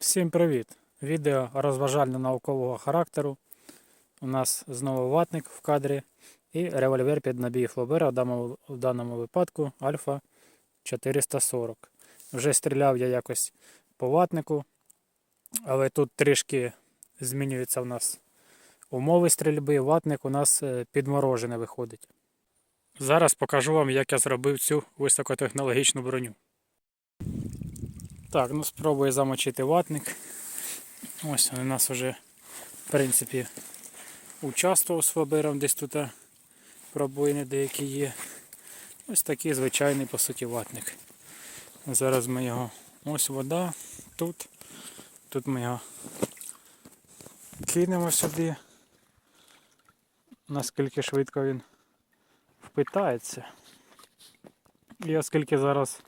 Всім привіт! Відео розважально-наукового характеру. У нас знову ватник в кадрі і револьвер під набій Флобера, в даному, випадку Альфа 440. Вже стріляв я якось по ватнику, але тут трішки змінюються в нас умови стрільби. Ватник у нас е, підморожене виходить. Зараз покажу вам, як я зробив цю високотехнологічну броню. Так, ну спробую замочити ватник. Ось він у нас вже, в принципі, участвував з фабером, десь тут пробоїни деякі є. Ось такий звичайний, по суті, ватник. Зараз ми його. Ось вода тут. Тут ми його кинемо сюди. Наскільки швидко він впитається. І оскільки зараз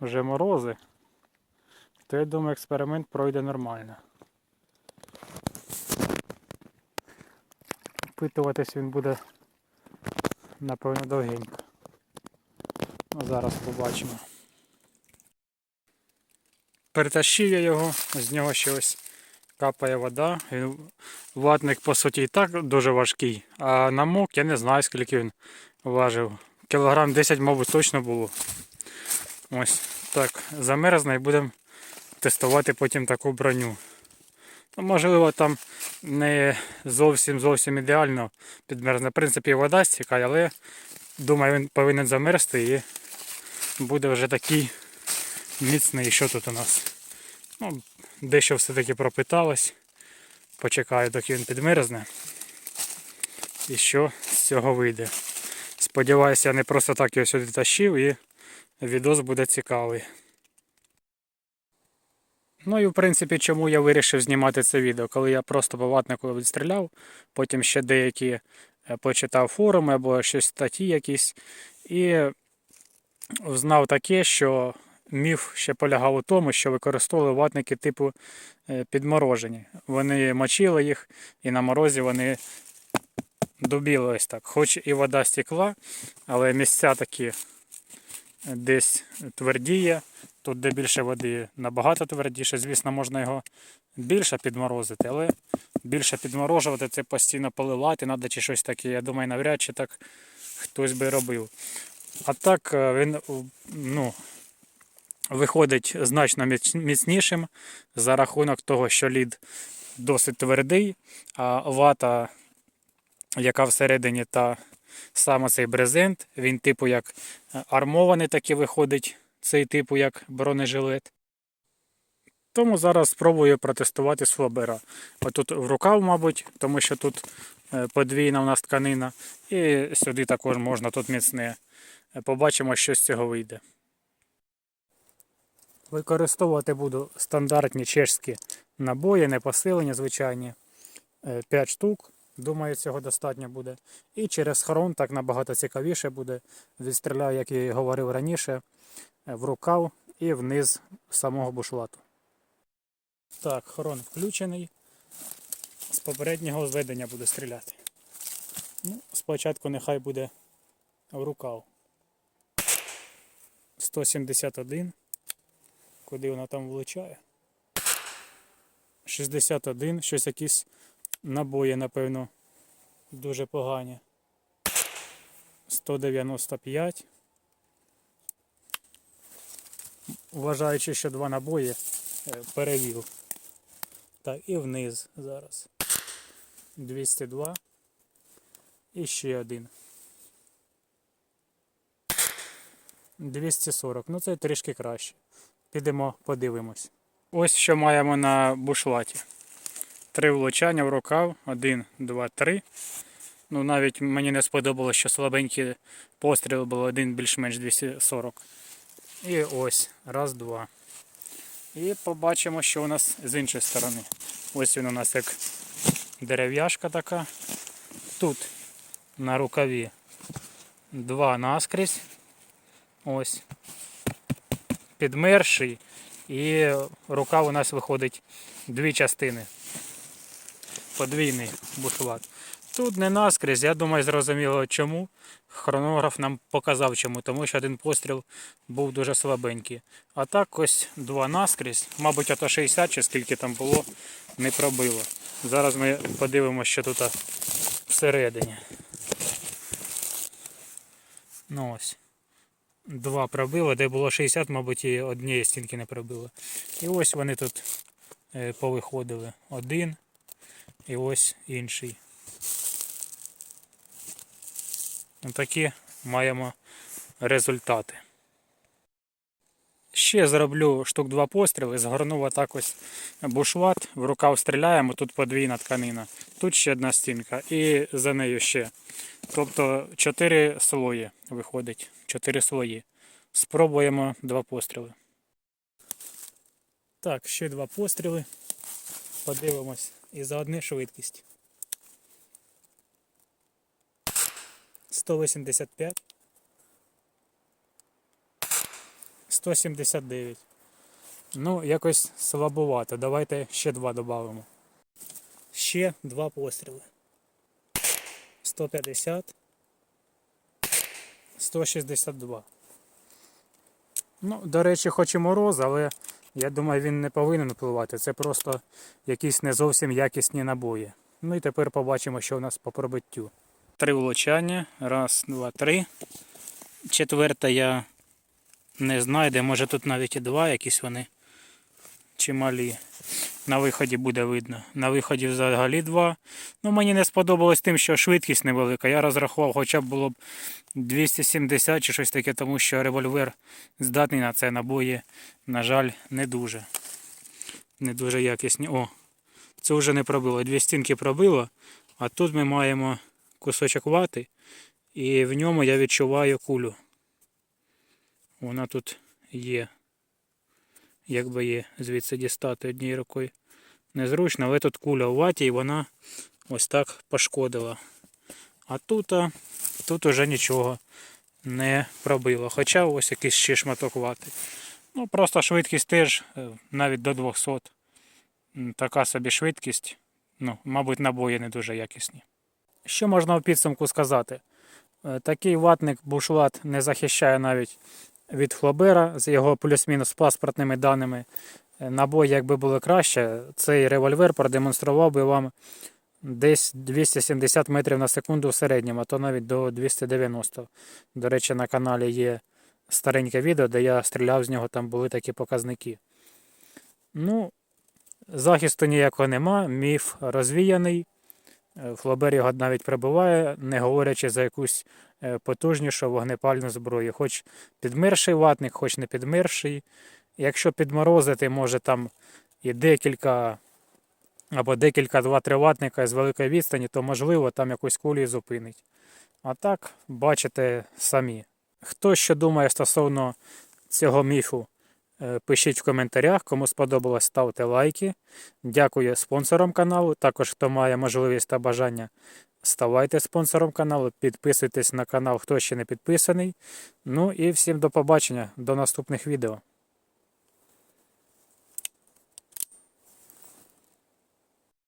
вже морози, то я думаю, експеримент пройде нормально. Впитуватись він буде, напевно, довгенько. Ну, зараз побачимо. Перетащив я його, з нього ще ось капає вода. Він, ватник, по суті, і так дуже важкий, а намок я не знаю, скільки він важив. Кілограм 10, мабуть, точно було. Ось так, замерзне і будемо тестувати потім таку броню. Ну, можливо, там не зовсім зовсім ідеально підмерзне. В принципі, вода стікає, але думаю, він повинен замерзти і буде вже такий міцний. Що тут у нас? Ну, дещо все-таки пропиталось. Почекаю, доки він підмерзне. І що з цього вийде. Сподіваюся, я не просто так його сюди тащив і відос буде цікавий. Ну і в принципі, чому я вирішив знімати це відео, коли я просто по ватнику відстріляв, потім ще деякі е, почитав форуми або щось статті якісь, і знав таке, що міф ще полягав у тому, що використовували ватники типу е, підморожені. Вони мочили їх, і на морозі вони дубіли ось так. Хоч і вода стекла, але місця такі десь твердіє. Тут, де більше води, набагато твердіше. Звісно, можна його більше підморозити, але більше підморожувати це постійно поливати, треба чи щось таке. Я думаю, навряд чи так хтось би робив. А так е, він ну, виходить значно міцнішим за рахунок того, що лід досить твердий, а вата, яка всередині та саме цей брезент, він типу як е, армований такий виходить, цей типу як бронежилет. Тому зараз спробую протестувати з флобера. Отут в рукав, мабуть, тому що тут е, подвійна у нас тканина. І сюди також можна тут міцне. Е, Побачимо, що з цього вийде. Використовувати буду стандартні чешські набої, не посилені, звичайні. 5 штук. Думаю, цього достатньо буде. І через хрон так набагато цікавіше буде. Відстріляю, як я і говорив раніше, е, в рукав і вниз самого бушлату. Так, хрон включений. З попереднього зведення буду стріляти. Ну, спочатку нехай буде в рукав. 171. Куди вона там влучає? 61, щось якісь набої, напевно, дуже погані. 195. Вважаючи, що два набої е, перевів. Так, і вниз зараз. 202. І ще один. 240. Ну це трішки краще. Підемо подивимось. Ось що маємо на бушлаті. Три влучання в рукав. Один, два, три. Ну навіть мені не сподобалося, що слабенький постріл був один більш-менш 240. І ось, раз, два. І побачимо, що у нас з іншої сторони. Ось він у нас як дерев'яшка така. Тут на рукаві два наскрізь. Ось. Підмерший. І рукав у нас виходить дві частини. Подвійний бушлат. Тут не наскрізь, я думаю, зрозуміло чому. Хронограф нам показав чому, тому що один постріл був дуже слабенький. А так ось два наскрізь, мабуть, ото 60 чи скільки там було, не пробило. Зараз ми подивимося, що тут всередині. Ну ось. Два пробило, де було 60, мабуть, і однієї стінки не пробило. І ось вони тут е, повиходили. Один і ось інший. Такі маємо результати. Ще зроблю штук два постріли, згорнув отак ось бушлат, в рукав стріляємо, тут подвійна тканина, тут ще одна стінка і за нею ще. Тобто 4 слої виходить. 4 слої. Спробуємо два постріли. Так, ще два постріли. Подивимось. І за одне швидкість. 185. 179. Ну, якось слабовато. Давайте ще два додамо. Ще два постріли. 150. 162. Ну, до речі, хоч і мороз, але я думаю, він не повинен впливати. Це просто якісь не зовсім якісні набої. Ну і тепер побачимо, що у нас по пробиттю. Три влучання. Раз, два, три. Четверте я не знаю, де може тут навіть і два, якісь вони чималі. На виході буде видно. На виході взагалі два. Ну, мені не сподобалось тим, що швидкість невелика. Я розрахував, хоча б було б 270 чи щось таке, тому що револьвер здатний на це набої, на жаль, не дуже. Не дуже якісні. О, це вже не пробило. Дві стінки пробило, а тут ми маємо кусочок вати, і в ньому я відчуваю кулю. Вона тут є. Якби є звідси дістати однією рукою. Незручно, але тут куля у ваті і вона ось так пошкодила. А тут, тут уже нічого не пробило. Хоча ось якийсь ще шматок вати. Ну, просто швидкість теж е, навіть до 200. Така собі швидкість. Ну, мабуть, набої не дуже якісні. Що можна в підсумку сказати? Е, Такий ватник бушлат не захищає навіть від Флобера з його плюс-мінус паспортними даними. Е, Набої, якби було краще, цей револьвер продемонстрував би вам десь 270 метрів на секунду в середньому, а то навіть до 290. До речі, на каналі є стареньке відео, де я стріляв з нього, там були такі показники. Ну, захисту ніякого нема, міф розвіяний. Е, Флобер його навіть прибиває, не говорячи за якусь е, потужнішу вогнепальну зброю. Хоч підмирший ватник, хоч не підмирший. Якщо підморозити, може там і декілька або декілька два-три ватника з великої відстані, то можливо там якусь кулю і зупинить. А так, бачите самі. Хто що думає стосовно цього міфу, пишіть в коментарях. Кому сподобалось, ставте лайки. Дякую спонсорам каналу. Також хто має можливість та бажання, ставайте спонсором каналу, підписуйтесь на канал, хто ще не підписаний. Ну і всім до побачення, до наступних відео.